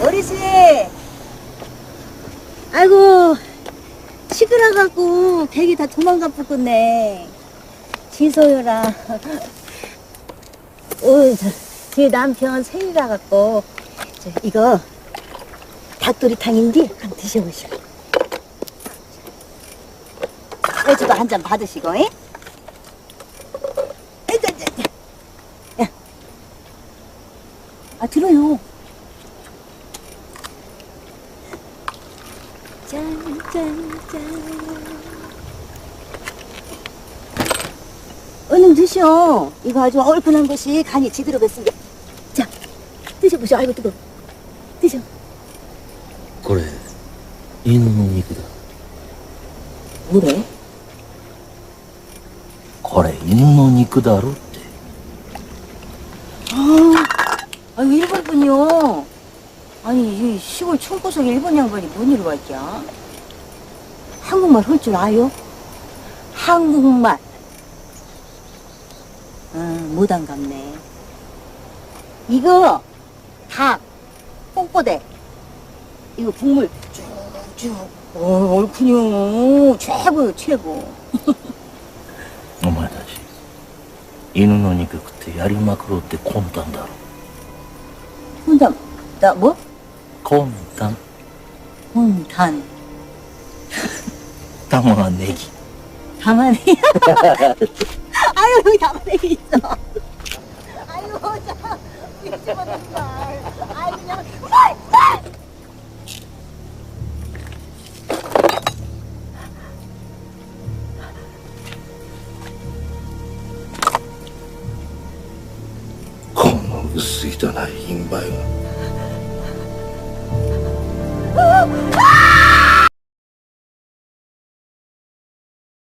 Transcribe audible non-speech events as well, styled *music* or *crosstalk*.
어르신! 아이고, 시끄러갖고 백이 다 도망가 붙겠네. 지소유라. 오, 저, 제 남편 생일이라 갖고, 저, 이거 닭도리탕인데 한번 드셔보시고. 애주도 한 잔 받으시고. 야. 아, 들어요. 얼른 드셔. 이거 아주 얼큰한 것이 간이 지들어 갔습니다. 자, 드셔보셔. 아이고, 뜨거 드셔. 그래, 이놈이 그다. 뭐래? 그래, 이놈이 그다로. 아, 아유, 일본 분이요. 아니 이 시골 총구석에 일본 양반이 뭔 일로 왔냐? 아? 한국말 할 줄 아요? 한국말. 어, 응, 못안갑네. 이거 닭 뽕뽀대. 이거 국물. 쭉쭉. 어, 얼큰이요. 최고 최고. *laughs* 어머니 다시. 이누노니까 그때 야리마크로 때 곤단다로 혼담 나 뭐? 魂胆。魂胆。玉ねぎ。玉ねぎ。あよい玉ねぎ。あよじゃ。一。薄いとない品売は Ah!